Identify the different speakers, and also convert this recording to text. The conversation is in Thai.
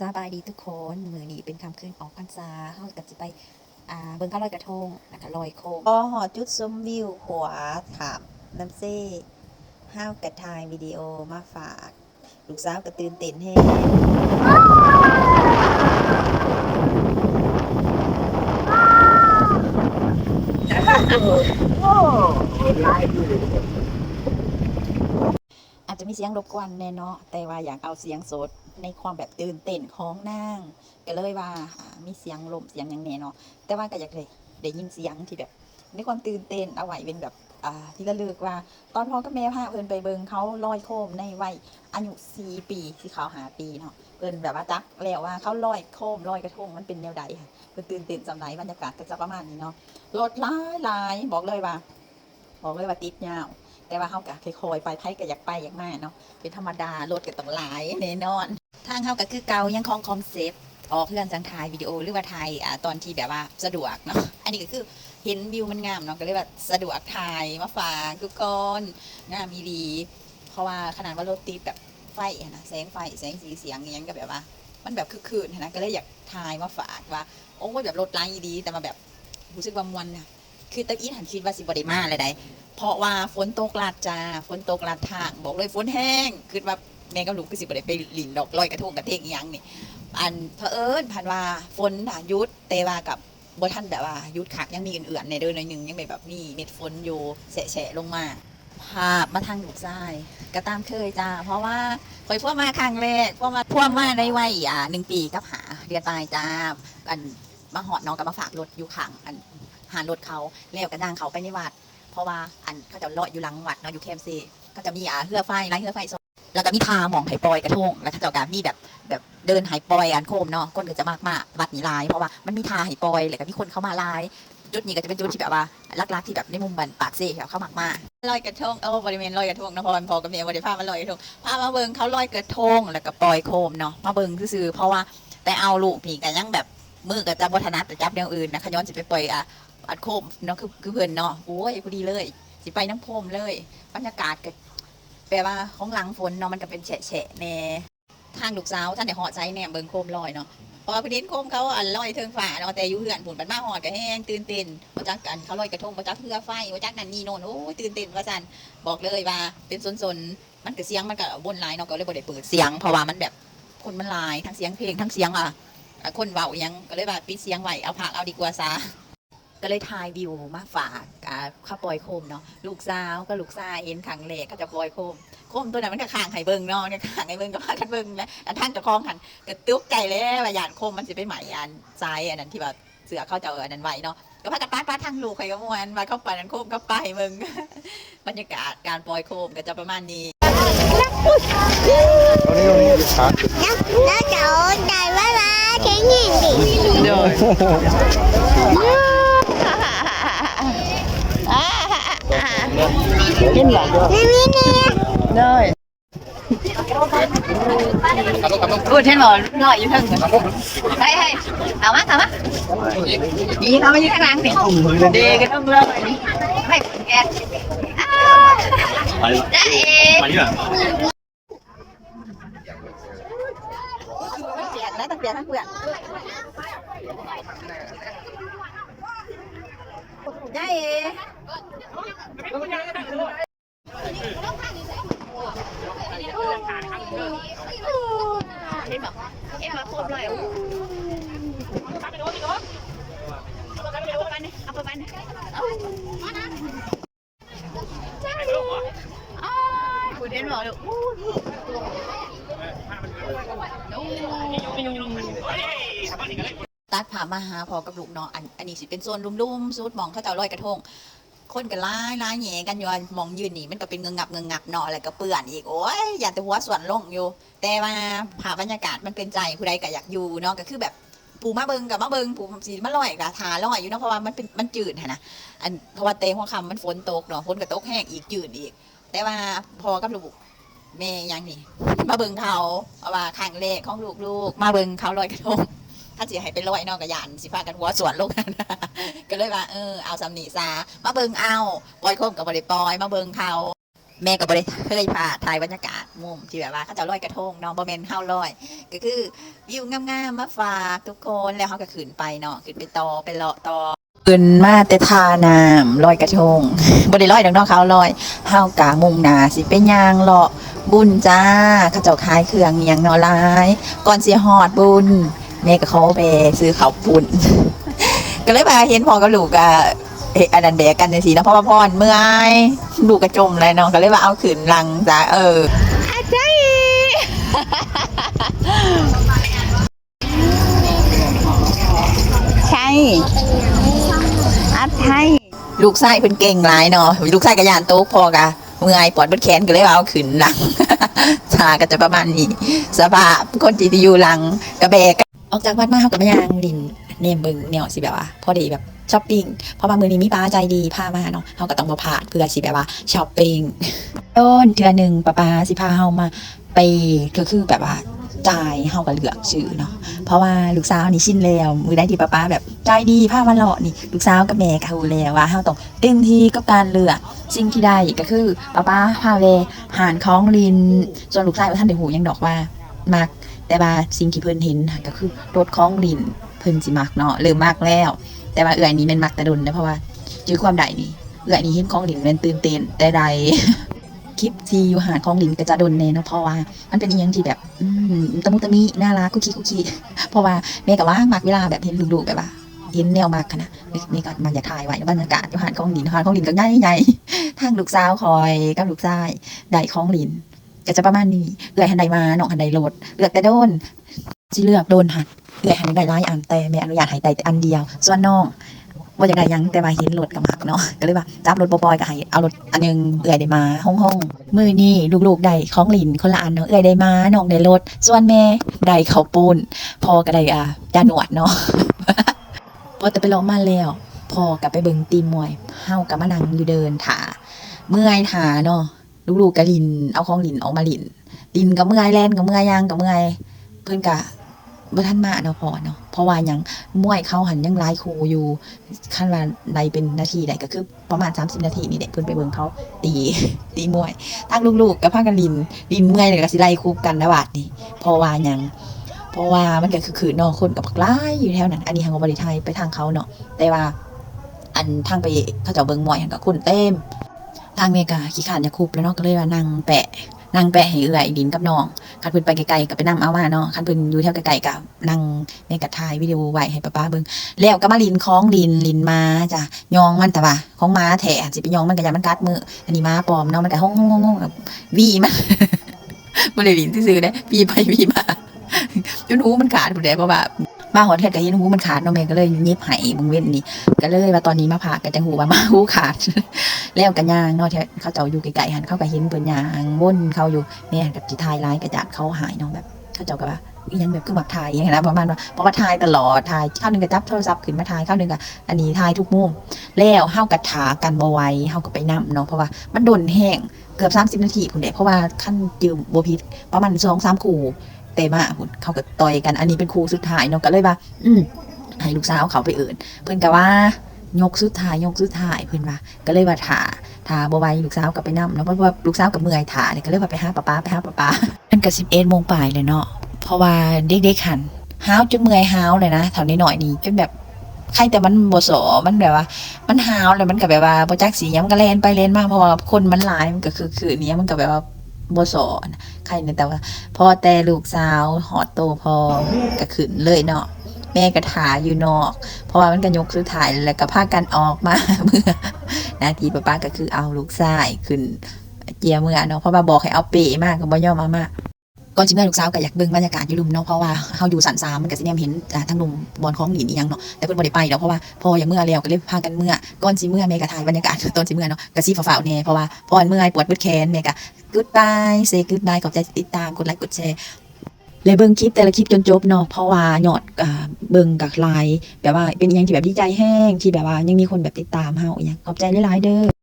Speaker 1: สบายดีทุกคนมือนี้เป็นคำคืนของพรรษาเฮาก็จะไปอ่าเบิ่งข้าวลอยกระทงแล้วก็ลอยโคม
Speaker 2: พอหอจุดชมวิวขวาถามน้ำเซ่ห้าวกระทายวิดีโอมาฝาก ลูกสาวก็ตื่นเต้นแฮงอาจ จะมีเสียงรบกวนแน่เนาะแต่ว่าอยากเอาเสียงสดในความแบบตื่นเต้นของนางก็เลยว่ามีเสียงลมเสียงอย่างแน่เนาะแต่ว่าก็อยากเลยได้ยินเสียงที่แบบในความตื่นเต้นเอาไว้เป็นแบบที่ระลึกว่า ตอนพ่อกับแม่พาเพิ่นไปเบิงเขาลอยโคมในวัยอายุ4ปีที่เขาหาปีเนาะเพิ่นแบบว่าจักแล้วว่าเขาลอยโคมลอยกระทงมันเป็นแนวใดค่ะเพิ่นตื่นเต้นสำไหนบรรยากาศก็จะประมาณนี้เนาะรถหลายหลายบอกเลยว่า บอกเลยว่าติดยาว แต่ว่าเฮาก็ค่อยๆไปไผก็อยากไปอยากมาเนาะเป็นธรรมดารถก็ต้องหลายแน่นอน ทางเฮาก็คือเก่ายังคงคอนเซปต์ออกเพื่อนจังถ่ายวิดีโอหรือว่าถ่ายอ่าตอนที่แบบว่าสะดวกเนาะอันนี้ก็คือเห็นวิวมันงามเนาะก็เลยแบบสะดวกถ่ายมาฝากทุกคนงามมีดีเพราะว่าขนาดว่ารถติดแบบไฟนะแสงไฟแสงสีเสียงอย่างนี้ก็แบบว่า มันแบบคือคืนนะก็เลยอยากถ่ายมาฝากว่าโอ้ยแบบรถไร้ดีแต่มาแบบรู้สึกว่ามวนนะคือตะกี้หันคิดว่าสิบริมาอะไรใด เพราะว่าฝนตกลาดจ้าฝนตกลาดทาง บอกเลยฝนแห้งคือว่าแม่กับลูกก็สิบริไปหลินดอกลอยกระทงกระเทงอหยังนี่อันเผอิญผ่านว่าฝนน่ะหยุดเตว่ากับบท่านแบบว่ายุดขักยังมีอื่นๆในเดือนหนึ่งยังแบบมีเม็ดฝนอยู่แฉะๆลงมาภาพมาทางหนูทรายก็ตามเคยจ้า เพราะว่าคอยพ่วมาครั้งแรกพ่วมาพ่วมาในวัยอ่าหนึ่งปีกับหาเรียนตายจ้าอันมาหอดน้องก็มาฝากรถอยู่ขังอันหารถเขาแล้วก็นางเขาไปในวัด เพราะว่าอันเขาจะเลาะอยู่หลังวัดเนาะอยู่แคมซีก็จะมีอ่าเฮือไฟไร้เฮือไฟส่งแล้วก็มีทาหมองไหปอยกระทงแล้วถ้าเจ้าการมีแบบแบบเดินหายปอยอันโคมเนาะคนก็จะมากมากวัดนี้ลาย เพราะว่ามันมีทาหายปอยแล้วก็มีคนเข้ามาลาย จุดนี้ก็จะเป็นจุดที่แบบว่าลักๆที่แบบในมุมบันปากเซ่เขาเข้ามากมากลอยกระทงเออบริเวณลอยกระทงนะพอนพอกับเมียบริภาพมันลอยกระทงพามาเบิงเขาลอยกระทงแล้วก็ปอยโคมเนาะมาเบิงซื่อๆเพราะว่าแต่เอาลูกนี่ก็ยังแบบมือกับจับวัฒนัดแต่จับอย่างอื่นนะขย้อนจะไปปล่อยอะ อัดโคมเนาะคือคือเพื่อนเนาะโอ้ยพอดีเลย สิไปน้ำโคมเลย บรรยากาศก็แปลว่าของหลังฝนเนาะมันก็เป็นแฉะๆแน่ทางลูกสาวท่านได้หอดใจแนมเบิงโคมลอยเนาะพอพอดีโคมเขาอันลอยเทิงฝ่าเนาะแต่อยู่เหือนผุนปันมาหอดก็แห้งตื่นเต้นมาจักกันเขาลอยกระทงมาจักเรือไฟมาจักนั่นนี่โน่นโอ้ยตื่นเต้นว่าสันบอกเลยว่าเป็นสนๆมันก็เสียงมันก็บนหลายเนาะก็เลยบ่ได้เปิดเสียงเพราะว่ามันแบบคนมันหลายทั้งเสียงเพลงทั้งเสียงอะคนเว้าอิหยังก็เลยว่าปิดเสียงไว้เอาผักเอาดีกว่าซะ ก็เลยถ่ายวิวมาฝากอ่าข้าวปล่อยโคมเนาะลูกสาวก็ลูกชายเห็นครั้งแรกก็จะปล่อยโคมโคมตัวนั้นมันก็ข้างไห้เบิ่งเนาะก็ข้างไห้เบิ่งก็พากันเบิ่งแล้วอันท่านเจะคล้าของหันกระตุกใจแล้วว่าหยานโคมมันสิไปใหม่อันซ้ายอันนั้นที่ว่าเสือเขาจะเอาอันนั้นไว้เนาะก็พากันป้าดป้าดทางลูกใครก็ม่วนมาเข้าไปนั้นโคมก็ไปเบิ่งบรรยากาศการปล่อยโคมก็จะประมาณนี้
Speaker 3: ตรงนี้ตรงนี้ขา
Speaker 4: nó chỗ đầy quá ba cái gì đi
Speaker 2: กินหร อ
Speaker 4: nó biết nè
Speaker 2: ได้พูดเช่นบอกลอยอยู่เทั้งไปให้เอามาเอามาดีเขามาอยู่ข้างหลังนี่ดีกันต้องเลยไม่แกได้เอง
Speaker 3: ไปเนี่ย
Speaker 2: เปลี่ยนแล้วต้องเปลี่ยนทั้งเปลี่ยนได้เอง เห็นบอกเห็นมาโคตรเลยเอาไปบ้านนี่เอาไปบ้านนี่คุณเห็นบอกเลยตัดผ่ามาหาพอกับลูกเนาะอันอันนี้สิเป็นโซนลุ่มๆซูดมองเขาเจ้าลอยกระทง คนก็ร้ายร้าแหย่กันอยู่อันมองยืนนี่มันก็เป็นเงงงับเงงงับเนาะอะไรก็เปื่อนอีกโอ้ยอยากแต่หัวส่วนลงอยู่ แต่ว่าผ่าบรรยากาศมันเป็นใจผู้ใดก็อยากอยู่เนาะก็คือแบบปูมาเบิงกับมาเบิงปูสีมาลอยกับทาลอยอยู่เนาะเพราะว่ามันเป็นมันจืดนะอันเพราะว่าเตงหัวคำมันฝนตกเนาะฝนก็ตกแห้งอีกจืดอีก แต่ว่าพอกับลูกแม่ยังนี่มาเบิงเขาเพราะว่าครั้งแรกของลูกๆมาเบิงเขาลอยกระทงถ้าสิให้ไปลอยเนอกกระยานสิพากันหัวสวนลง ก็เลยว่าเออเอาสำนีซามาเบิงเอาปล่อยโคมกับบริปล่อยมาเบิงเขาแม่ก็บ่ได้เคยพาถ่ายบรรยากาศมุมที่แบบว่าเขาจะลอยกระทงเนาะบ่แมนเฮาลอย ก็คือวิวงามๆมาฝากทุกคนแล้วเขาก็ขึ้นไปเนาะขึ้นไปต่อไปเลาะต่อขึ้นมาแต่ทาน้ำลอยกระทงบ่ได้ลอยดอกเนาะเขาลอยเฮากะมุ่งนาสิไปยางเลาะบุญจ้าเขาเจ้าขายเครื่องย่างนาะหลาย ก่อนเสิฮอดบุญแม่ก็เขาไปซื้อเขาวปุ้น ก็เลยมาเห็นพ่อกับลูกอะเอะอันนั้นแบกกันจังซี่เนาะเพราะว่าพ่อเมื่อยลูกกระจมเลยเนาะก็เลยว่าเอาขึ้นลังจ้าเออ
Speaker 4: อาจารย์ใช่อาไทย
Speaker 2: ลูกไส้เพิ่นเก่งหลายเนาะลูกไส้กระยานโต๊ะพอกะเมื่อยปวดเบิดแขนก็เลยว่าเอาขึ้นหลังชาก็จะประมาณนี้สภาพคนที่อยู่หลังกระแบกออกจากวัดมาเฮากับแม่ยางลิน เนมเบิงแนวสิแบบว่า พอดีแบบช้อปปิ้งเพราะว่ามือนี้มีป้าใจดีพามาเนาะเฮาก็ต้องมาผ่านเพื่อสิแบบว่าช้อปปิ้งต้นเทือหนึ่งป้าป้าสิพาเฮามาไปก็คือแบบว่าจ่ายเฮาก็เลือกชื่อเนาะเพราะว่าลูกสาวนี่ชินแล้วมือได้ที่ป้าป้าแบบใจดีพามาเลาะนี่ลูกสาวกับแม่เขาแล้วว่าเฮาต้องเต็มที่กับการเลือกสิ่งที่ได้ก็คือป้าป้าพาเวหานของลินส่วนลูกชายว่าท่านได้หูยังดอกว่ามักแต่ว่าสิ่งที่เพิ่นเห็นก็คือรถของลิน เพิ่นสิมักเนาะเริ่มมักแล้ว แต่ว่าเอื้อยนี้มันมักแต่ดนนะเพราะว่าจื้อความใดนี่เอื้อยนี้เห็นของหลินมันตื่นเต้นแต่ใดคลิปที่อยู่หาดของหลินก็จะดนแน่เนาะเพราะว่ามันเป็นอีหยังที่แบบอืมตะมุตะมิน่ารักคุกคีคุกคีเพราะว่าแม่ก็ว่ามักเวลาแบบเห็นลูกๆแบบว่าเห็นแนวมากขนาดแม่ก็มักอยากถ่ายไว้บรรยากาศอยู่หาดของหลินหาดของหลินก็ง่ายใหญ่ทางลูกสาวคอยกับลูกชายได้ของหลินก็จะประมาณนี้เลือกหันใดมาน้องหันใดโหลดเลือกแต่โดน สิเลือกโดนหันเลือกหันใดร้ายอันแต่แม่อนุญาตให้แต่อันเดียว ส่วนน้องว่าจะได้ยังแต่ว่าเห็นรถกับมักเนาะก็เลยว่าจับรถบอยๆก็ให้เอารถอันหนึงเอื่อยได้มาห้องห้องมือนี่ลูกๆได้ของลินคนละอันเนาะเอื่อยได้มาน้องได้รถส่วนแม่ได้ข้าปุ้นพอก็ได้อะยาหนวดเนาะพอแต่ไปลองมาแล้วพอกลับไปเบิ่งตีมวยเฮากับมานังอยู่เดินถาเมื่อยถาเนาะลูกๆกะลินเอาของลินออกมาลินลินกับเมื่อยแลนกับเมื่อยยางกับเมื่อยเพิ่อนกะ บ่ทันมาเนาะพอเนาะเพราะว่ายังมวยเขาหันยังหลายคู่อยู่คันว่าใดเป็นนาทีใดก็คือประมาณ 30 นาทีนี่แหละเพิ่นไปเบิ่งเขาตีตีมวยทางลูกๆกับพากันลินลินเมื่อยแล้วก็สิไล่คู่กันนะบาดนี้เพราะว่ายังเพราะว่ามันก็คือคือนอคนกับกไล่อยู่แถวนั้นอันนี้ทางบริไทยไปทางเขาเนาะแต่ว่าอันทางไปเขาเจะเบิงมวยหันกับคนเต็มทางเมกาขี้ขานจะคุบแล้วเนาะก็เลยว่านั่งแปะ นั่งแปะให้เอื่อยดินกับน้องคันเพิ่นไปไกลๆก็ไปนั่งเอามาเนาะคันเพิ่นอยู่แถวไกลๆก็นั่งเมกาถ่ายวิดีโอไว้ให้ป้าๆเบิ่งแล้วก็มาลินคล้องลินลินมาจ้ะยองมันแต่ว่าของม้าแถสิไปยองมันก็อย่ามันกัดมืออันนี้ม้าปลอมเนาะมันก็ห้องๆๆๆแบบวีมันบ่ได้ลินซื่อๆเด้วีไปวีมาจนหูมันขาดหมดเลยเพราะว่า มาหอเทศกับเห็นหูมันขาดเนาะแม่ก็เลยเย็บไห้มึงเว้นนี่ก็เลยว่าตอนนี้มาผ่ากันจังหูว่ามาหูขาด แล้วกันย่างเนาะที่เขาเจ้าอยู่ไกลๆหันเขาก็เห็นเปิ้นยางวนเขาอยู่แม่กับจิทายร้ายกระจาดเขาหายเนาะแบบเขาเจ้าก็ว่าอีหยังแบบคือแบบถ่ายอย่างเงี้ยนะประมาณว่าเพราะว่าถ่ายตลอดถ่ายข้าวหนึงก็จับโทรศัพท์ขึ้นมาถ่ายข้าวหนึงก็อันนี้ถ่ายทุกมุมแล้วเฮากระถากันบ่ไวเฮาก็ไปนํเนาะเพราะว่ามันโดนแห้งเกือบ 30 นาทีพุ่นเด้เพราะว่าขั้นยืมบ่ผิดประมาณ2-3คู่ เตมาพุ่นเขาก็ต่อยกันอันนี้เป็นครูสุดท้ายเนาะก็เลยว่า อืมให้ลูกสาวเขาไปเอิ่นเพิ่อนก็ว่ายกสุดท้ายยกสุดท้ายเพิ่อนว่า ก็เลยว่าถาถาบ่ไหวลูกสาวก็ไปนํเนาะเพราะว่าลูกสาวกับเมื่อยถาเนี่ยก็เลยว่าไปหาป้าป้าไปหาป้าป้ามันก็11โมงปลายเลยเนาะเพราะว่าเด็กๆหันห้าวจนเมื่อยห้าวเลยนะเท่านี้หน่อยนี่จนแบบใครแต่มันบสมันแบบว่า มันหาวแล้วมันก็แบบว่าบ่จักสียังมันก็แล่นไปแล่นมาเพราะว่าคนมันหลายมันก็คือคือเนี้ยมันก็แบบว่า บ่สอนใครเนี่ยแต่ว่าพ่อแต่ลูกสาวหอดโตพอก็ขึ้นเลยเนาะแม่กระถาอยู่นอก เพราะว่ามันก็ยกสุดท้ายแล้วก็พากันออกมาเมื่อนาทีป้าป้าก็คือเอาลูกชายขึ้นเจียเมื่อเนาะเพราะว่าบอกให้เอาเปมากก็บ่ยอมมามา ก่อนสิเมื่อลูกสาวก็อยากเบิ่งบรรยากาศอยู่ลุมเนาะเพราะว่าเฮาอยู่สันสามมันก็สิแนมเห็นอ่าทั้งลุมบอลของหนีนี่ยังเนาะแต่เพิ่นบ่ได้ไปเนาะเพราะว่าพออย่างเมื่อแล้วก็เลยพากันเมื่อก่อนสิเมื่อแม่ก็ถ่ายบรรยากาศตอนสิเมื่อเนาะก็สิฝ่าวๆแน่เพราะว่าพอเมื่อยปวดปวดแขนแม่ก็ goodbye say goodbye ขอบใจที่ติดตามกดไลค์กดแชร์เลยเบิ่งคลิปแต่ละคลิปจนจบเนาะเพราะว่ายอดอ่าเบิ่งกับไลน์แบบว่าเป็นอหยังที่แบบดีใจแห้งที่แบบว่ายังมีคนแบบติดตามเฮาอหยังขอบใจหลายๆเด้อ